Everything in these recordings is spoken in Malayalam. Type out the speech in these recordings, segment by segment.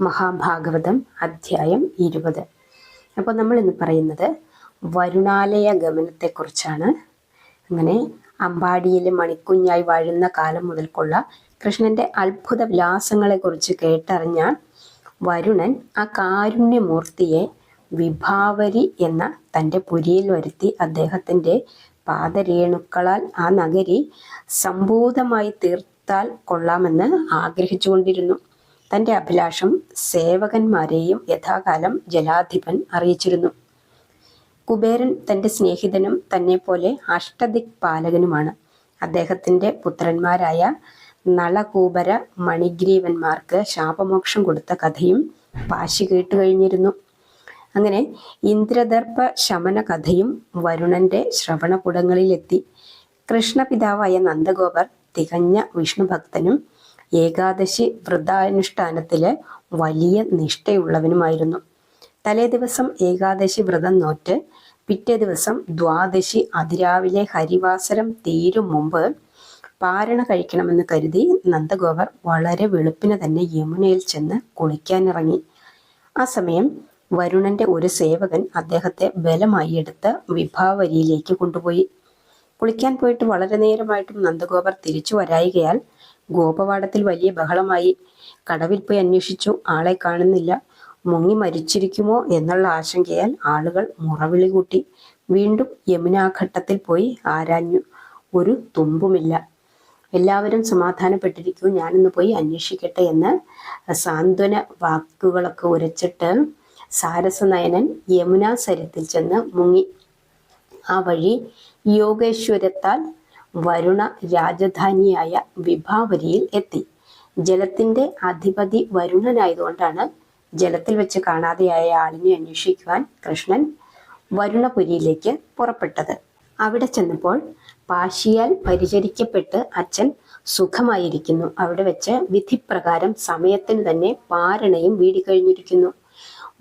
മഹാഭാഗവതം അധ്യായം ഇരുപത്. അപ്പോൾ നമ്മൾ ഇന്ന് പറയുന്നത് വരുണാലയ ഗമനത്തെക്കുറിച്ചാണ്. അങ്ങനെ അമ്പാടിയിൽ മണിക്കുഞ്ഞായി വാഴുന്ന കാലം മുതൽക്കുള്ള കൃഷ്ണന്റെ അത്ഭുത വിലാസങ്ങളെക്കുറിച്ച് കേട്ടറിഞ്ഞ വരുണൻ ആ കാരുണ്യമൂർത്തിയെ വിഭാവരി എന്ന തന്റെ പുരിയിൽ വരുത്തി അദ്ദേഹത്തിന്റെ പാദരേണുക്കളാൽ ആ നഗരി സംഭൂതമായി തീർത്താൽ കൊള്ളാമെന്ന് ആഗ്രഹിച്ചുകൊണ്ടിരുന്നു. തന്റെ അഭിലാഷം സേവകന്മാരെയും യഥാകാലം ജലാധിപൻ അറിയിച്ചിരുന്നു. കുബേരൻ തന്റെ സ്നേഹിതനും തന്നെ പോലെ അഷ്ടദിക് പാലകനുമാണ് അദ്ദേഹത്തിന്റെ പുത്രന്മാരായ നളകൂപര മണിഗ്രീവന്മാർക്ക് ശാപമോക്ഷം കൊടുത്ത കഥയും പാശി കേട്ടു കഴിഞ്ഞിരുന്നു അങ്ങനെ ഇന്ദ്രദർപ്പ ശമന കഥയും വരുണന്റെ ശ്രവണകുടങ്ങളിലെത്തി. കൃഷ്ണപിതാവായ നന്ദഗോപർ തികഞ്ഞ വിഷ്ണുഭക്തനും ഏകാദശി വ്രതാനുഷ്ഠാനത്തിലെ വലിയ നിഷ്ഠയുള്ളവനുമായിരുന്നു. തലേ ദിവസം ഏകാദശി വ്രതം നോറ്റ് പിറ്റേ ദിവസം ദ്വാദശി അതിരാവിലെ ഹരിവാസരം തീരും മുമ്പ് പാരണ കഴിക്കണമെന്ന് കരുതി നന്ദഗോവർ വളരെ വെളുപ്പിന് തന്നെ യമുനയിൽ ചെന്ന് കുളിക്കാനിറങ്ങി. ആ സമയം വരുണന്റെ ഒരു സേവകൻ അദ്ദേഹത്തെ ബലമായി എടുത്ത് വിഭാവരിയിലേക്ക് കൊണ്ടുപോയി. കുളിക്കാൻ പോയിട്ട് വളരെ നേരമായിട്ടും നന്ദഗോപർ തിരിച്ചു വരായികയാൽ ഗോപവാടത്തിൽ വലിയ ബഹളമായി. കടവിൽ പോയി അന്വേഷിച്ചു. ആളെ കാണുന്നില്ല. മുങ്ങി മരിച്ചിരിക്കുമോ എന്നുള്ള ആശങ്കയാൽ ആളുകൾ മുറവിളി കൂട്ടി. വീണ്ടും യമുനാഘട്ടത്തിൽ പോയി ആരാഞ്ഞു. ഒരു തുമ്പുമില്ല. എല്ലാവരും സമാധാനപ്പെട്ടിരിക്കൂ. ഞാനിന്ന് പോയി അന്വേഷിക്കട്ടെ എന്ന് സാന്ത്വന വാക്കുകളൊക്കെ ഉരച്ചിട്ട് സാരസനയനൻ യമുനാ സരത്തിൽ ചെന്ന് മുങ്ങി. ആ വഴി യോഗേശ്വരത്താൽ വരുണ രാജധാനിയായ വിഭാവരിയിൽ എത്തി. ജലത്തിന്റെ അധിപതി വരുണനായതുകൊണ്ടാണ് ജലത്തിൽ വെച്ച് കാണാതെയായ ആളിനെ അന്വേഷിക്കുവാൻ കൃഷ്ണൻ വരുണപുരിയിലേക്ക് പുറപ്പെട്ടത്. അവിടെ ചെന്നപ്പോൾ പാശിയാൽ പരിചരിക്കപ്പെട്ട് അച്ഛൻ സുഖമായിരിക്കുന്നു. അവിടെ വെച്ച് വിധിപ്രകാരം സമയത്തിന് തന്നെ പാരണയും വീടിക്കഴിഞ്ഞിരിക്കുന്നു.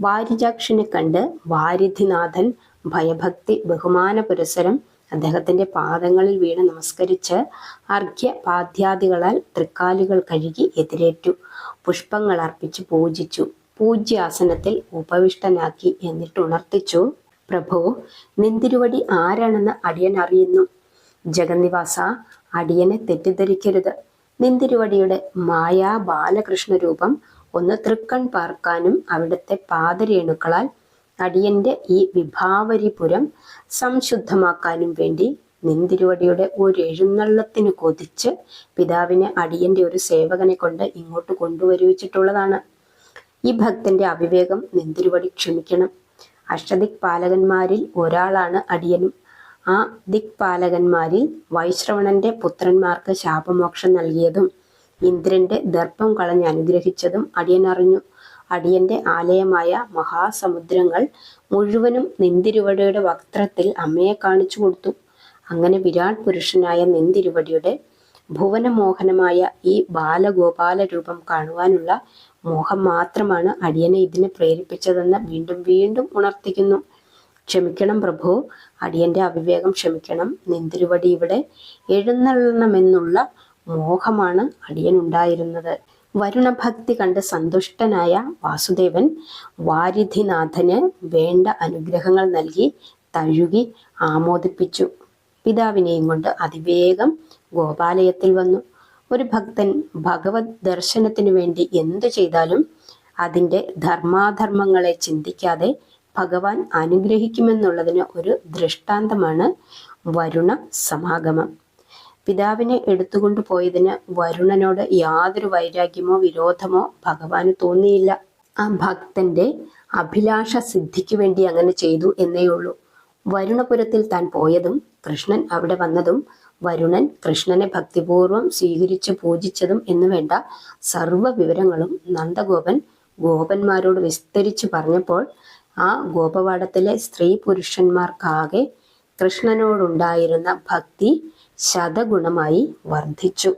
വാരിജാക്ഷനെ കണ്ട് വാരിധിനാഥൻ ഭയഭക്തി ബഹുമാന പുരസരം അദ്ദേഹത്തിന്റെ പാദങ്ങളിൽ വീണ് നമസ്കരിച്ച് അർഘ്യപാദ്യാദികളാൽ തൃക്കാലുകൾ കഴുകി എതിരേറ്റു. പുഷ്പങ്ങൾ അർപ്പിച്ച് പൂജിച്ചു. പൂജ്യാസനത്തിൽ ഉപവിഷ്ടനാക്കി എന്നിട്ട് ഉണർത്തിച്ചു പ്രഭു നിന്തിരുവടി ആരാണെന്ന് അടിയൻ അറിയുന്നു. ജഗന്നിവാസ അടിയനെ തെറ്റിദ്ധരിക്കരുത്. നിന്തിരുവടിയുടെ മായാ ബാലകൃഷ്ണ രൂപം ഒന്ന് തൃക്കൺ പാർക്കാനും അവിടുത്തെ പാദരേണുക്കളാൽ അടിയന്റെ ഈ വിഭാവരിപുരം സംശുദ്ധമാക്കാനും വേണ്ടി നിന്തിരുവടിയുടെ ഒരു എഴുന്നള്ളത്തിന് കൊതിച്ച് പിതാവിനെ അടിയന്റെ ഒരു സേവകനെ കൊണ്ട് ഇങ്ങോട്ട് കൊണ്ടുവരുവിച്ചിട്ടുള്ളതാണ്. ഈ ഭക്തന്റെ അവിവേകം നിന്തിരുവടി ക്ഷമിക്കണം. അഷ്ടദിക് പാലകന്മാരിൽ ഒരാളാണ് അടിയനും. ആ ദിക്പാലകന്മാരിൽ വൈശ്രവണന്റെ പുത്രന്മാർക്ക് ശാപമോക്ഷം നൽകിയതും ഇന്ദ്രന്റെ ദർപ്പം കളഞ്ഞ് അനുഗ്രഹിച്ചതും അടിയൻ അറിഞ്ഞു അടിയന്റെ ആലയമായ മഹാസമുദ്രങ്ങൾ മുഴുവനും നിന്തിരുവടിയുടെ വക്ത്രത്തിൽ അമ്മയെ കാണിച്ചു കൊടുത്തു. അങ്ങനെ വിരാട് പുരുഷനായ നിന്തിരുവടിയുടെ ഭുവനമോഹനമായ ഈ ബാലഗോപാല രൂപം കാണുവാനുള്ള മോഹം മാത്രമാണ് അടിയനെ ഇതിനെ പ്രേരിപ്പിച്ചതെന്ന് വീണ്ടും വീണ്ടും ഉണർത്തിക്കുന്നു. ക്ഷമിക്കണം പ്രഭു അടിയന്റെ അവിവേകം ക്ഷമിക്കണം. നിന്തിരുവടി ഇവിടെ എഴുന്നള്ളണമെന്നുള്ള മോഹമാണ് അടിയനുണ്ടായിരുന്നത്. വരുണഭക്തി കണ്ട് സന്തുഷ്ടനായ വാസുദേവൻ വാരിധിനാഥന് വേണ്ട അനുഗ്രഹങ്ങൾ നൽകി തഴുകി ആമോദിപ്പിച്ചു. പിതാവിനെയും കൊണ്ട് അതിവേഗം ഗോപാലയത്തിൽ വന്നു. ഒരു ഭക്തൻ ഭഗവത് ദർശനത്തിനു വേണ്ടി എന്തു ചെയ്താലും അതിന്റെ ധർമാധർമ്മങ്ങളെ ചിന്തിക്കാതെ ഭഗവാൻ അനുഗ്രഹിക്കുമെന്നുള്ളതിന് ഒരു ദൃഷ്ടാന്തമാണ് വരുണ സമാഗമം. പിതാവിനെ എടുത്തുകൊണ്ടു പോയതിന് വരുണനോട് യാതൊരു വൈരാഗ്യമോ വിരോധമോ ഭഗവാന് തോന്നിയില്ല. ആ ഭക്തന്റെ അഭിലാഷ സിദ്ധിക്ക് വേണ്ടി അങ്ങനെ ചെയ്തു എന്നേയുള്ളൂ. വരുണപുരത്തിൽ താൻ പോയതും കൃഷ്ണൻ അവിടെ വന്നതും വരുണൻ കൃഷ്ണനെ ഭക്തിപൂർവം സ്വീകരിച്ച് പൂജിച്ചതും എന്നു വേണ്ട സർവ വിവരങ്ങളും നന്ദഗോപൻ ഗോപന്മാരോട് വിസ്തരിച്ചു പറഞ്ഞപ്പോൾ ആ ഗോപവാടത്തിലെ സ്ത്രീ പുരുഷന്മാർക്കാകെ കൃഷ്ണനോടുണ്ടായിരുന്ന ഭക്തി ശതഗുണമായി വർദ്ധിച്ചു.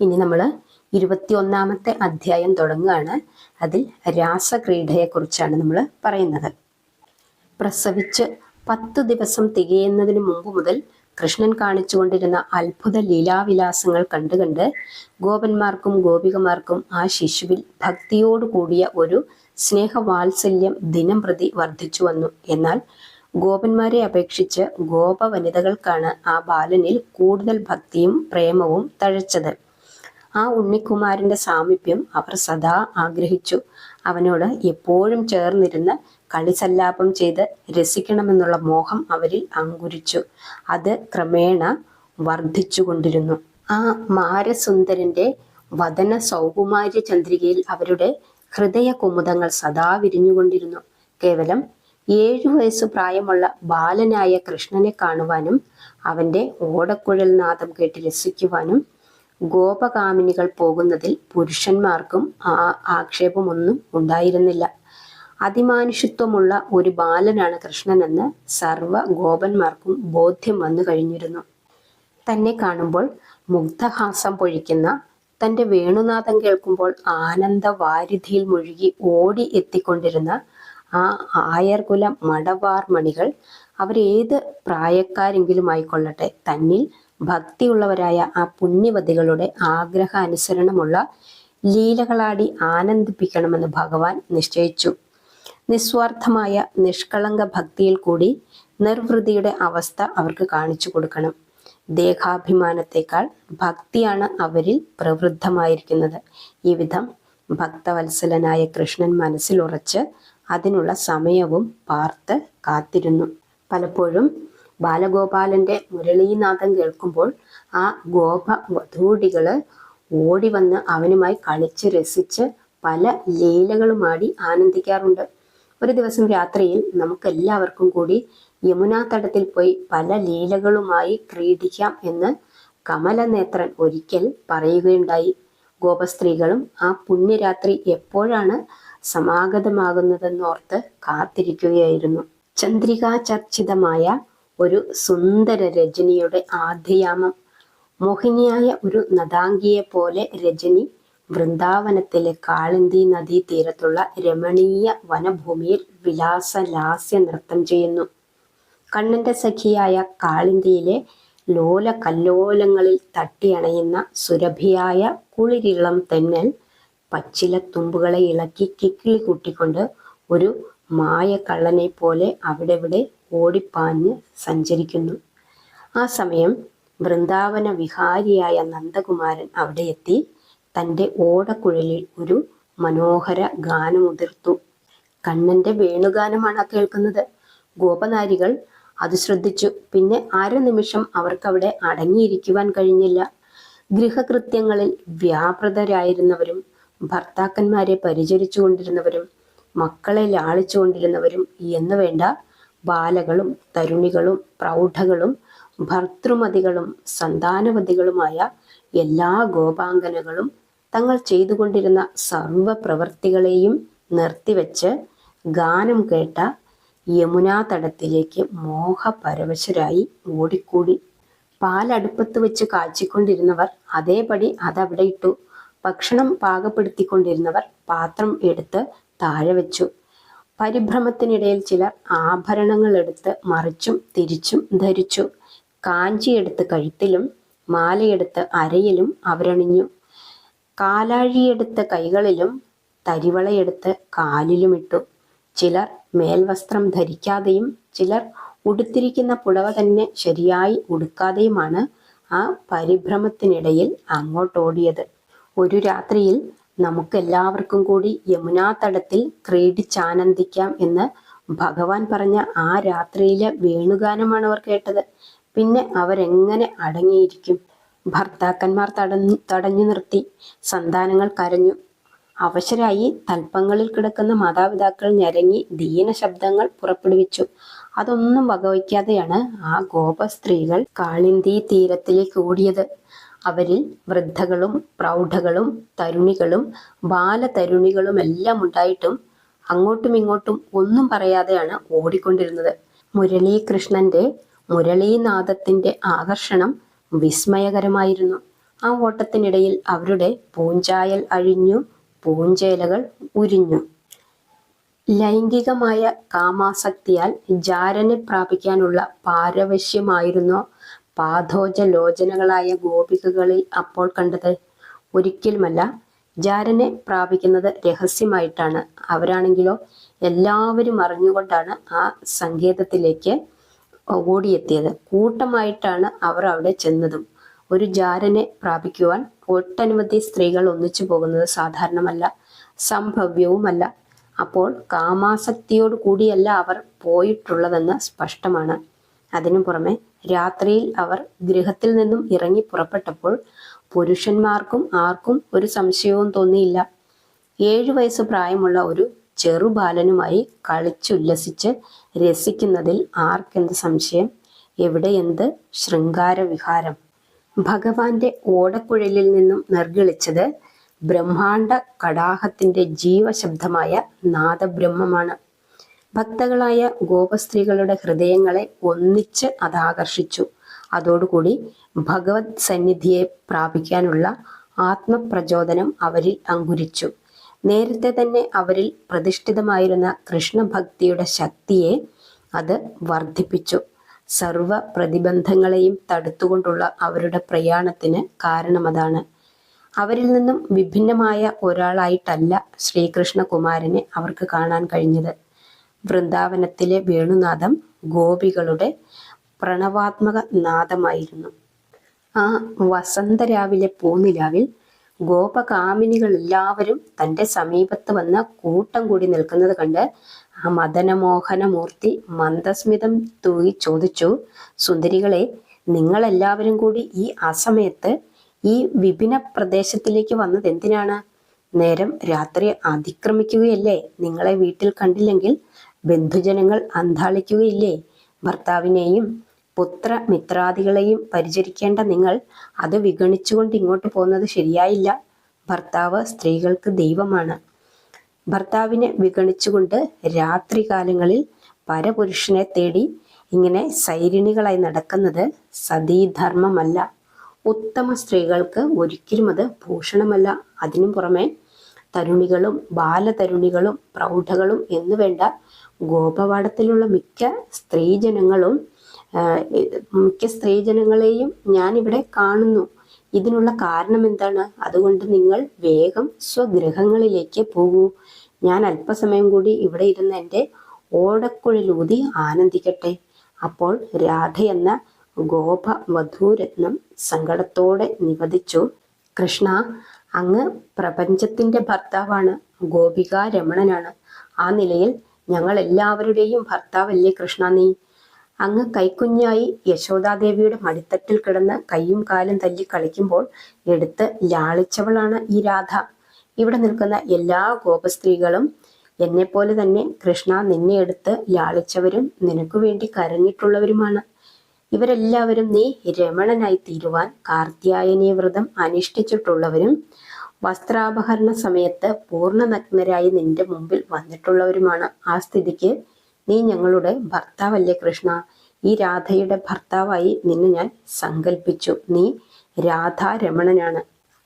ഇനി നമ്മൾ ഇരുപത്തിയൊന്നാമത്തെ അധ്യായം തുടങ്ങുകയാണ്. അതിൽ രാസക്രീഡയെക്കുറിച്ചാണ് നമ്മൾ പറയുന്നത്. പ്രസവിച്ച് പത്ത് ദിവസം തികയുന്നതിന് മുമ്പ് മുതൽ കൃഷ്ണൻ കാണിച്ചുകൊണ്ടിരുന്ന അത്ഭുത ലീലാവിലാസങ്ങൾ കണ്ടുകണ്ട് കണ്ട് ഗോപന്മാർക്കും ഗോപികമാർക്കും ആ ശിശുവിൽ ഭക്തിയോടുകൂടിയ ഒരു സ്നേഹവാത്സല്യം ദിനം പ്രതി വർദ്ധിച്ചു വന്നു. എന്നാൽ ഗോപന്മാരെ അപേക്ഷിച്ച് ഗോപ വനിതകൾക്കാണ് ആ ബാലനിൽ കൂടുതൽ ഭക്തിയും പ്രേമവും തഴച്ചത്. ആ ഉണ്ണിക്കുമാരന്റെ സാമീപ്യം അവർ സദാ ആഗ്രഹിച്ചു. അവനോട് എപ്പോഴും ചേർന്നിരുന്ന് കളിസല്ലാപം ചെയ്ത് രസിക്കണമെന്നുള്ള മോഹം അവരിൽ അങ്കുരിച്ചു. അത് ക്രമേണ വർദ്ധിച്ചുകൊണ്ടിരുന്നു. ആ മാരസുന്ദരന്റെ വദന സൗകുമാര്യ ചന്ദ്രികയിൽ അവരുടെ ഹൃദയ കുമുദങ്ങൾ സദാ വിരിഞ്ഞുകൊണ്ടിരുന്നു. കേവലം ഏഴു വയസ്സ് പ്രായമുള്ള ബാലനായ കൃഷ്ണനെ കാണുവാനും അവന്റെ ഓടക്കുഴൽ നാദം കേട്ട് രസിക്കുവാനും ഗോപകാമിനികൾ പോകുന്നതിൽ പുരുഷന്മാർക്കും ആ ആക്ഷേപമൊന്നും ഉണ്ടായിരുന്നില്ല. അതിമാനുഷിത്വമുള്ള ഒരു ബാലനാണ് കൃഷ്ണനെന്ന് സർവ ഗോപന്മാർക്കും ബോധ്യം വന്നു കഴിഞ്ഞിരുന്നു. തന്നെ കാണുമ്പോൾ മുഗ്ധഹാസം പൊഴിക്കുന്ന തന്റെ വേണുനാഥം കേൾക്കുമ്പോൾ ആനന്ദ വാരിധിയിൽ മുഴുകി ഓടി എത്തിക്കൊണ്ടിരുന്ന ആ ആയർകുല മടവാർ മണികൾ അവരേത് പ്രായക്കാരെങ്കിലും ആയിക്കൊള്ളട്ടെ തന്നിൽ ഭക്തിയുള്ളവരായ ആ പുണ്യവതികളുടെ ആഗ്രഹ അനുസരണമുള്ള ലീലകളാടി ആനന്ദിപ്പിക്കണമെന്ന് ഭഗവാൻ നിശ്ചയിച്ചു. നിസ്വാർത്ഥമായ നിഷ്കളങ്ക ഭക്തിയിൽ കൂടി നിർവൃതിയുടെ അവസ്ഥ അവർക്ക് കാണിച്ചു കൊടുക്കണം. ദേഹാഭിമാനത്തെക്കാൾ ഭക്തിയാണ് അവരിൽ പ്രവൃദ്ധമായിരിക്കുന്നത്. ഈ വിധം ഭക്തവത്സലനായ കൃഷ്ണൻ മനസ്സിലുറച്ച് അതിനുള്ള സമയവും പാർത്ത് കാത്തിരുന്നു. പലപ്പോഴും ബാലഗോപാലന്റെ മുരളീനാഥം കേൾക്കുമ്പോൾ ആ ഗോപ വധൂടികൾ ഓടി വന്ന് അവനുമായി കളിച്ച് രസിച്ച് പല ലീലകളുമാടി ആനന്ദിക്കാറുണ്ട്. ഒരു ദിവസം രാത്രിയിൽ നമുക്കെല്ലാവർക്കും കൂടി യമുനാ തടത്തിൽ പോയി പല ലീലകളുമായി ക്രീഡിക്കാം എന്ന് കമലനേത്രൻ ഒരിക്കൽ പറയുകയുണ്ടായി. ഗോപസ്ത്രീകളും ആ പുണ്യരാത്രി എപ്പോഴാണ് സമാഗതമാകുന്നതെന്നോർത്ത് കാത്തിരിക്കുകയായിരുന്നു. ചന്ദ്രികാചർച്ചിതമായ ഒരു സുന്ദര രജനിയുടെ ആദ്യയാമം. മോഹിനിയായ ഒരു നദാംഗിയെ പോലെ രജനി വൃന്ദാവനത്തിലെ കാളിന്തി നദീ തീരത്തുള്ള രമണീയ വനഭൂമിയിൽ വിലാസ ലാസ്യ നൃത്തം ചെയ്യുന്നു. കണ്ണന്റെ സഖിയായ കാളിന്തിയിലെ ലോല കല്ലോലങ്ങളിൽ തട്ടിയണയുന്ന സുരഭിയായ കുളിരിളം തെന്നൽ പച്ചില തുമ്പുകളെ ഇളക്കി കിക്കിളി കൂട്ടിക്കൊണ്ട് ഒരു മായ കള്ളനെ പോലെ അവിടെ ഇവിടെ ഓടിപ്പാഞ്ഞ് സഞ്ചരിക്കുന്നു. ആ സമയം വൃന്ദാവന വിഹാരിയായ നന്ദകുമാരൻ അവിടെ എത്തി തന്റെ ഓടക്കുഴലിൽ ഒരു മനോഹര ഗാനമുതിർത്തു. കണ്ണന്റെ വേണുഗാനമാണ് കേൾക്കുന്നത്. ഗോപനാരികൾ അത് ശ്രദ്ധിച്ചു. പിന്നെ അരനിമിഷം അവർക്കവിടെ അടങ്ങിയിരിക്കുവാൻ കഴിഞ്ഞില്ല. ഗൃഹകൃത്യങ്ങളിൽ വ്യാപൃതരായിരുന്നവരും ഭർത്താക്കന്മാരെ പരിചരിച്ചു കൊണ്ടിരുന്നവരും മക്കളെ ലാളിച്ചു കൊണ്ടിരുന്നവരും എന്ന് വേണ്ട ബാലകളും തരുണികളും പ്രൗഢകളും ഭർത്തൃമതികളും സന്താനവതികളുമായ എല്ലാ ഗോപാംഗനകളും തങ്ങൾ ചെയ്തുകൊണ്ടിരുന്ന സർവ പ്രവർത്തികളെയും നിർത്തിവെച്ച് ഗാനം കേട്ട യമുനാ തടത്തിലേക്ക് മോഹപരവശരായി ഓടിക്കൂടി. പാലടുപ്പത്ത് വെച്ച് കാച്ചിക്കൊണ്ടിരുന്നവർ അതേപടി അതവിടെ ഇട്ടു. ഭക്ഷണം പാകപ്പെടുത്തിക്കൊണ്ടിരുന്നവർ പാത്രം എടുത്ത് താഴെ വെച്ചു. പരിഭ്രമത്തിനിടയിൽ ചിലർ ആഭരണങ്ങൾ എടുത്ത് മറിച്ചും തിരിച്ചും ധരിച്ചു. കാഞ്ചി കാഞ്ചിയെടുത്ത് കഴുത്തിലും മാലയെടുത്ത് അരയിലും അവരണിഞ്ഞു. കാലാഴിയെടുത്ത് കൈകളിലും തരിവളയെടുത്ത് കാലിലുമിട്ടു. ചിലർ മേൽവസ്ത്രം ധരിക്കാതെയും ചിലർ ഉടുത്തിരിക്കുന്ന പുടവ തന്നെ ശരിയായി ഉടുക്കാതെയുമാണ് ആ പരിഭ്രമത്തിനിടയിൽ അങ്ങോട്ടോടിയത്. ഒരു രാത്രിയിൽ നമുക്കെല്ലാവർക്കും കൂടി യമുനാ തടത്തിൽ ക്രീഡിച്ചാനന്ദിക്കാം എന്ന് ഭഗവാൻ പറഞ്ഞ ആ രാത്രിയിലെ വേണുഗാനമാണ് അവർ കേട്ടത്. പിന്നെ അവരെങ്ങനെ അടങ്ങിയിരിക്കും? ഭർത്താക്കന്മാർ തടഞ്ഞു തടഞ്ഞു നിർത്തി. സന്താനങ്ങൾ കരഞ്ഞു. അവശരായി തൽപ്പങ്ങളിൽ കിടക്കുന്ന മാതാപിതാക്കൾ ഞരങ്ങി ദീന ശബ്ദങ്ങൾ പുറപ്പെടുവിച്ചു. അതൊന്നും വകവയ്ക്കാതെയാണ് ആ ഗോപ സ്ത്രീകൾ കാളിന്തി തീരത്തിലേക്ക് ഓടിയത്. അവരിൽ വൃദ്ധകളും പ്രൗഢകളും തരുണികളും ബാലതരുണികളും എല്ലാം ഉണ്ടായിട്ടും അങ്ങോട്ടും ഇങ്ങോട്ടും ഒന്നും പറയാതെയാണ് ഓടിക്കൊണ്ടിരുന്നത്. മുരളീകൃഷ്ണന്റെ മുരളീനാഥത്തിന്റെ ആകർഷണം വിസ്മയകരമായിരുന്നു. ആ ഓട്ടത്തിനിടയിൽ അവരുടെ പൂഞ്ചായൽ അഴിഞ്ഞു പൂഞ്ചേലകൾ ഉരിഞ്ഞു. ലൈംഗികമായ കാമാസക്തിയാൽ ജാരനെ പ്രാപിക്കാനുള്ള പാരവശ്യമായിരുന്നോ പാഥോജലോചനകളായ ഗോപികകളിൽ അപ്പോൾ കണ്ടത് ഒരിക്കലുമല്ല. ജാരനെ പ്രാപിക്കുന്നത് രഹസ്യമായിട്ടാണ്. അവരാണെങ്കിലോ എല്ലാവരും അറിഞ്ഞുകൊണ്ടാണ് ആ സങ്കേതത്തിലേക്ക് ഓടിയെത്തിയത്. കൂട്ടമായിട്ടാണ് അവർ അവിടെ ചെന്നതും. ഒരു ജാരനെ പ്രാപിക്കുവാൻ ഒട്ടനവധി സ്ത്രീകൾ ഒന്നിച്ചു പോകുന്നത് സാധാരണമല്ല സംഭവ്യവുമല്ല. അപ്പോൾ കാമാസക്തിയോട് കൂടിയല്ല അവർ പോയിട്ടുള്ളതെന്ന് സ്പഷ്ടമാണ്. അതിനു പുറമെ രാത്രിയിൽ അവർ ഗൃഹത്തിൽ നിന്നും ഇറങ്ങി പുറപ്പെട്ടപ്പോൾ പുരുഷന്മാർക്കും ആർക്കും ഒരു സംശയവും തോന്നിയില്ല. ഏഴു വയസ്സ് പ്രായമുള്ള ഒരു ചെറുബാലനുമായി കളിച്ചുല്ലസിച്ച് രസിക്കുന്നതിൽ ആർക്കെന്ത് സംശയം? എവിടെ എന്ത്? ശൃംഗാര വിഹാരം. ഭഗവാന്റെ ഓടക്കുഴലിൽ നിന്നും നിർഗളിച്ചത് ബ്രഹ്മാണ്ട കടാഹത്തിന്റെ ജീവശബ്ദമായ നാദബ്രഹ്മമാണ്. ഭക്തകളായ ഗോപസ്ത്രീകളുടെ ഹൃദയങ്ങളെ ഒന്നിച്ച് അതാകർഷിച്ചു. അതോടുകൂടി ഭഗവത് സന്നിധിയെ പ്രാപിക്കാനുള്ള ആത്മപ്രചോദനം അവരിൽ അങ്കുരിച്ചു. നേരത്തെ തന്നെ അവരിൽ പ്രതിഷ്ഠിതമായിരുന്ന കൃഷ്ണഭക്തിയുടെ ശക്തിയെ അത് വർദ്ധിപ്പിച്ചു. സർവ പ്രതിബന്ധങ്ങളെയും തടുത്തുകൊണ്ടുള്ള അവരുടെ പ്രയാണത്തിന് കാരണമതാണ്. അവരിൽ നിന്നും വിഭിന്നമായ ഒരാളായിട്ടല്ല ശ്രീകൃഷ്ണകുമാരനെ അവർക്ക് കാണാൻ കഴിഞ്ഞത്. വൃന്ദാവനത്തിലെ വേണുനാഥം ഗോപികളുടെ പ്രണവാത്മക നാദമായിരുന്നു. ആ വസന്തരാവിലെ പൂനിലാവിൽ ഗോപകാമിനികൾ എല്ലാവരും തന്റെ സമീപത്ത് വന്ന് കൂട്ടം കൂടി നിൽക്കുന്നത് കണ്ട് ആ മദനമോഹനമൂർത്തി മന്ദസ്മിതം തൂയി ചോദിച്ചു സുന്ദരികളെ നിങ്ങളെല്ലാവരും കൂടി ഈ അസമയത്ത് ഈ വിഭിന്ന പ്രദേശത്തിലേക്ക് വന്നത് എന്തിനാണ്? നേരം രാത്രി അതിക്രമിക്കുകയല്ലേ? നിങ്ങളെ വീട്ടിൽ കണ്ടില്ലെങ്കിൽ ബന്ധുജനങ്ങൾ അന്താളിക്കുകയില്ലേ ഭർത്താവിനെയും പുത്ര മിത്രാദികളെയും പരിചരിക്കേണ്ട നിങ്ങൾ അത് വിഗണിച്ചുകൊണ്ട് ഇങ്ങോട്ട് പോകുന്നത് ശരിയായില്ല. ഭർത്താവ് സ്ത്രീകൾക്ക് ദൈവമാണ്. ഭർത്താവിനെ വിഗണിച്ചുകൊണ്ട് രാത്രികാലങ്ങളിൽ പരപുരുഷനെ തേടി ഇങ്ങനെ സൈരിണികളായി നടക്കുന്നത് സതീധർമ്മമല്ല. ഉത്തമ സ്ത്രീകൾക്ക് ഒരിക്കലും അത് ഭൂഷണമല്ല. അതിനു പുറമെ തരുണികളും ബാലതരുണികളും പ്രൗഢകളും എന്നുവേണ്ട ഗോപവാടത്തിലുള്ള മിക്ക സ്ത്രീജനങ്ങളും മിക്ക സ്ത്രീജനങ്ങളെയും ഞാനിവിടെ കാണുന്നു. ഇതിനുള്ള കാരണം എന്താണ്? അതുകൊണ്ട് നിങ്ങൾ വേഗം സ്വഗൃഹങ്ങളിലേക്ക് പോകൂ. ഞാൻ അല്പസമയം കൂടി ഇവിടെ ഇരുന്ന് എന്റെ ഓടക്കുഴലൂതി ആനന്ദിക്കട്ടെ. അപ്പോൾ രാധ എന്ന ഗോപ വധൂരത്നം സങ്കടത്തോടെ നിവദിച്ചു കൃഷ്ണ അങ്ങ് പ്രപഞ്ചത്തിന്റെ ഭർത്താവാണ് ഗോപിക രമണനാണ്. ആ നിലയിൽ ഞങ്ങൾ എല്ലാവരുടെയും ഭർത്താവല്ലേ കൃഷ്ണ നീ? അങ്ങ് കൈക്കുഞ്ഞായി യശോദാദേവിയുടെ മടിത്തട്ടിൽ കിടന്ന് കൈയും കാലും തല്ലി കളിക്കുമ്പോൾ എടുത്ത് ലാളിച്ചവളാണ് ഈ രാധ. ഇവിടെ നിൽക്കുന്ന എല്ലാ ഗോപസ്ത്രീകളും എന്നെപ്പോലെ തന്നെ കൃഷ്ണ നിന്നെ എടുത്ത് ലാളിച്ചവരും നിനക്കു വേണ്ടി കരഞ്ഞിട്ടുള്ളവരുമാണ്. ഇവരെല്ലാവരും നീ രമണനായി തീരുവാൻ കാർത്യായനീ വ്രതം അനുഷ്ഠിച്ചിട്ടുള്ളവരും വസ്ത്രാപഹരണ സമയത്ത് പൂർണനഗ്നരായി നിന്റെ മുമ്പിൽ വന്നിട്ടുള്ളവരുമാണ്. ആ സ്ഥിതിക്ക് നീ ഞങ്ങളുടെ ഭർത്താവല്ലേ കൃഷ്ണ? ഈ രാധയുടെ ഭർത്താവായി നിന്നെ ഞാൻ സങ്കല്പിച്ചു നീ രാധാരമണനാണ്.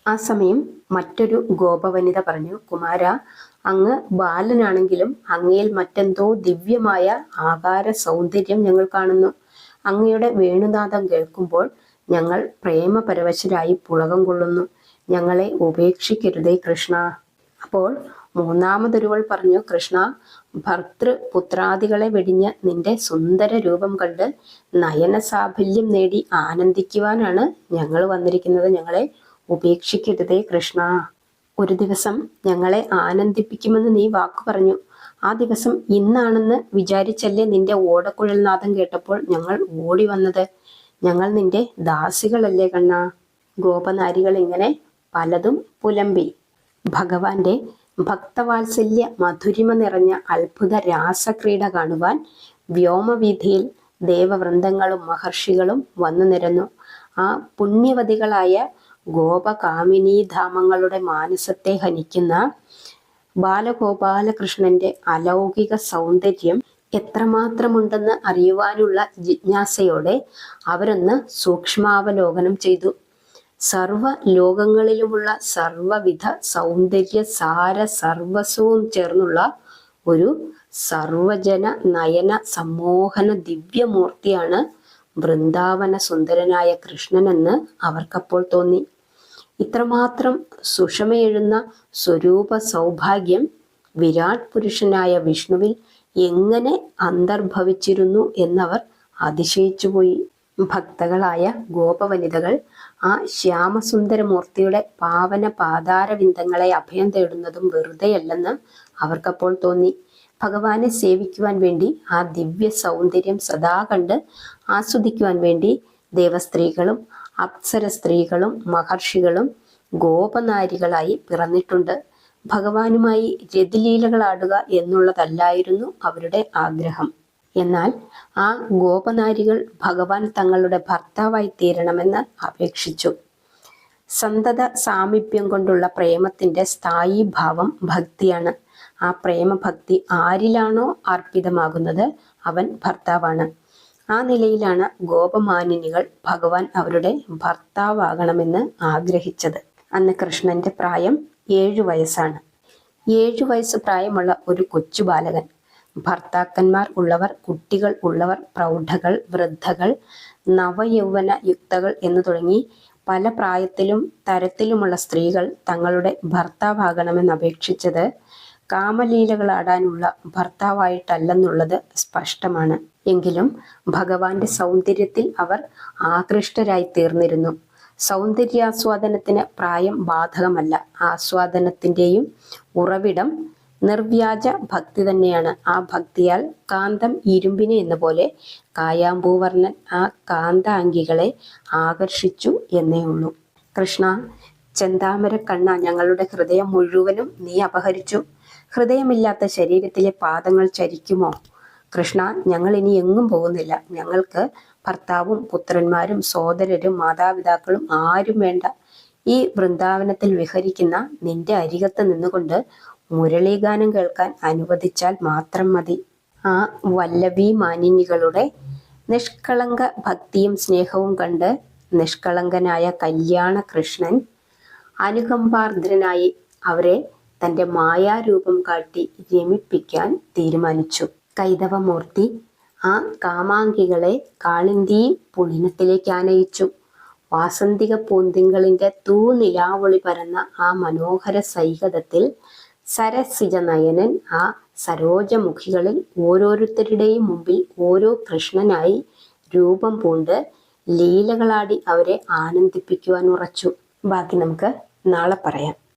ആ സമയം മറ്റൊരു ഗോപവനിത പറഞ്ഞു കുമാര അങ്ങ് ബാലനാണെങ്കിലും അങ്ങയിൽ മറ്റെന്തോ ദിവ്യമായ ആകാര സൗന്ദര്യം ഞങ്ങൾ കാണുന്നു. അങ്ങയുടെ വേണുനാഥം കേൾക്കുമ്പോൾ ഞങ്ങൾ പ്രേമപരവശരായി പുളകം കൊള്ളുന്നു. ഞങ്ങളെ ഉപേക്ഷിക്കരുതേ കൃഷ്ണ. അപ്പോൾ മൂന്നാമതൊരുവൾ പറഞ്ഞു കൃഷ്ണ ഭർത്തൃ പുത്രാദികളെ വെടിഞ്ഞ് നിന്റെ സുന്ദര രൂപം കണ്ട് നയന സാഫല്യം നേടി ആനന്ദിക്കുവാനാണ് ഞങ്ങൾ വന്നിരിക്കുന്നത്. ഞങ്ങളെ ഉപേക്ഷിക്കരുതേ കൃഷ്ണ. ഒരു ദിവസം ഞങ്ങളെ ആനന്ദിപ്പിക്കുമെന്ന് നീ വാക്കു പറഞ്ഞു. ആ ദിവസം ഇന്നാണെന്ന് വിചാരിച്ചല്ലേ നിന്റെ ഓടക്കുഴൽ നാദം കേട്ടപ്പോൾ ഞങ്ങൾ ഓടി വന്നത് ഞങ്ങൾ നിന്റെ ദാസികളല്ലേ കണ്ണ. ഗോപനാരികൾ ഇങ്ങനെ പലതും പുലമ്പി. ഭഗവാന്റെ ഭക്തവാത്സല്യ മധുരിമ നിറഞ്ഞ അത്ഭുത രാസക്രീഡ കാണുവാൻ വ്യോമവീഥിയിൽ ദേവവൃന്ദങ്ങളും മഹർഷികളും വന്നു നിരന്നു. ആ പുണ്യവതികളായ ഗോപകാമിനീധാമങ്ങളുടെ മാനസത്തെ ഹനിക്കുന്ന ബാലഗോപാലകൃഷ്ണന്റെ അലൗകിക സൗന്ദര്യം എത്രമാത്രമുണ്ടെന്ന് അറിയുവാനുള്ള ജിജ്ഞാസയോടെ അവരൊന്ന് സൂക്ഷ്മാവലോകനം ചെയ്തു. സർവ ലോകങ്ങളിലുമുള്ള സർവവിധ സൗന്ദര്യ സാര സർവസ്വവും ചേർന്നുള്ള ഒരു സർവജന നയന സമ്മോഹന ദിവ്യമൂർത്തിയാണ് വൃന്ദാവന സുന്ദരനായ കൃഷ്ണനെന്ന് അവർക്കപ്പോൾ തോന്നി. ഇത്രമാത്രം സുഷമയെഴുന്ന സ്വരൂപ സൗഭാഗ്യം വിരാട് പുരുഷനായ വിഷ്ണുവിൽ എങ്ങനെ അന്തർഭവിച്ചിരുന്നു എന്നവർ അതിശയിച്ചുപോയി. ഭക്തകളായ ഗോപവനിതകൾ ആ ശ്യാമസുന്ദരമൂർത്തിയുടെ പാവന പാതാരവിന്ദങ്ങളെ അഭയം തേടുന്നതും വെറുതെയല്ലെന്ന് അവർക്കപ്പോൾ തോന്നി. ഭഗവാനെ സേവിക്കുവാൻ വേണ്ടി ആ ദിവ്യ സൗന്ദര്യം സദാ കണ്ട് ആസ്വദിക്കുവാൻ വേണ്ടി ദേവസ്ത്രീകളും അപ്സര സ്ത്രീകളും മഹർഷികളും ഗോപനാരികളായി പിറന്നിട്ടുണ്ട്. ഭഗവാനുമായി രതിലീലകളാടുക എന്നുള്ളതല്ലായിരുന്നു അവരുടെ ആഗ്രഹം. എന്നാൽ ആ ഗോപനാരികൾ ഭഗവാൻ തങ്ങളുടെ ഭർത്താവായി തീരണമെന്ന് അപേക്ഷിച്ചു. സന്തത സാമീപ്യം കൊണ്ടുള്ള പ്രേമത്തിന്റെ സ്ഥായി ഭാവം ഭക്തിയാണ്. ആ പ്രേമഭക്തി ആരിലാണോ അർപ്പിതമാകുന്നത് അവൻ ഭർത്താവാണ്. ആ നിലയിലാണ് ഗോപമാനിനികൾ ഭഗവാൻ അവരുടെ ഭർത്താവാകണമെന്ന് ആഗ്രഹിച്ചത്. അന്ന് കൃഷ്ണന്റെ പ്രായം ഏഴു വയസ്സാണ്. ഏഴു വയസ്സ് പ്രായമുള്ള ഒരു കൊച്ചു ബാലകൻ ഭർത്താക്കന്മാർ ഉള്ളവർ കുട്ടികൾ ഉള്ളവർ പ്രൗഢകൾ വൃദ്ധകൾ നവയൗവന യുക്തകൾ എന്നു തുടങ്ങി പല പ്രായത്തിലും തരത്തിലുമുള്ള സ്ത്രീകൾ തങ്ങളുടെ ഭർത്താവാകണമെന്ന് അപേക്ഷിച്ചത് കാമലീലകളാടാനുള്ള ഭർത്താവായിട്ടല്ലെന്നുള്ളത് സ്പഷ്ടമാണ്. എങ്കിലും ഭഗവാന്റെ സൗന്ദര്യത്തിൽ അവർ ആകൃഷ്ടരായി തീർന്നിരുന്നു സൗന്ദര്യാസ്വാദനത്തിന് പ്രായം ബാധകമല്ല. ആസ്വാദനത്തിന്റെയും ഉറവിടം നിർവ്യാജ ഭക്തി തന്നെയാണ്. ആ ഭക്തിയാൽ കാന്തം ഇരുമ്പിനെ എന്ന പോലെ കായാമ്പൂവർണൻ ആ കാന്താംഗികളെ ആകർഷിച്ചു എന്നേ ഉള്ളൂ. കൃഷ്ണ ചെന്താമര കണ്ണ ഞങ്ങളുടെ ഹൃദയം മുഴുവനും നീ അപഹരിച്ചു. ഹൃദയമില്ലാത്ത ശരീരത്തിലെ പാദങ്ങൾ ചരിക്കുമോ? കൃഷ്ണ ഞങ്ങൾ ഇനി എങ്ങും പോകുന്നില്ല. ഞങ്ങൾക്ക് ഭർത്താവും പുത്രന്മാരും സോദരരും മാതാപിതാക്കളും ആരും വേണ്ട. ഈ വൃന്ദാവനത്തിൽ വിഹരിക്കുന്ന നിന്റെ അരികത്ത് നിന്നുകൊണ്ട് മുരളീഗാനം കേൾക്കാൻ അനുവദിച്ചാൽ മാത്രം മതി. ആ വല്ലഭി മാനിനികളുടെ നിഷ്കളങ്ക ഭക്തിയും സ്നേഹവും കണ്ട് നിഷ്കളങ്കനായ കല്യാണ കൃഷ്ണൻ അനുകമ്പാർദ്രനായി അവരെ തന്റെ മായാരൂപം കാട്ടി രമിപ്പിക്കാൻ തീരുമാനിച്ചു. കൈതവമൂർത്തി ആ കാമാങ്കികളെ കാളിന്തി പുളിനത്തിലേക്ക് ആനയിച്ചു. വാസന്തിക പൂന്തിങ്കളിന്റെ തൂനിലാവൊളി പരന്ന ആ മനോഹര സൈകതത്തിൽ സരസിജ നയനൻ ആ സരോജമുഖികളിൽ ഓരോരുത്തരുടെയും മുമ്പിൽ ഓരോ കൃഷ്ണനായി രൂപം പൂണ്ട് ലീലകളാടി അവരെ ആനന്ദിപ്പിക്കുവാൻ ഉറച്ചു. ബാക്കി നമുക്ക് നാളെ പറയാം.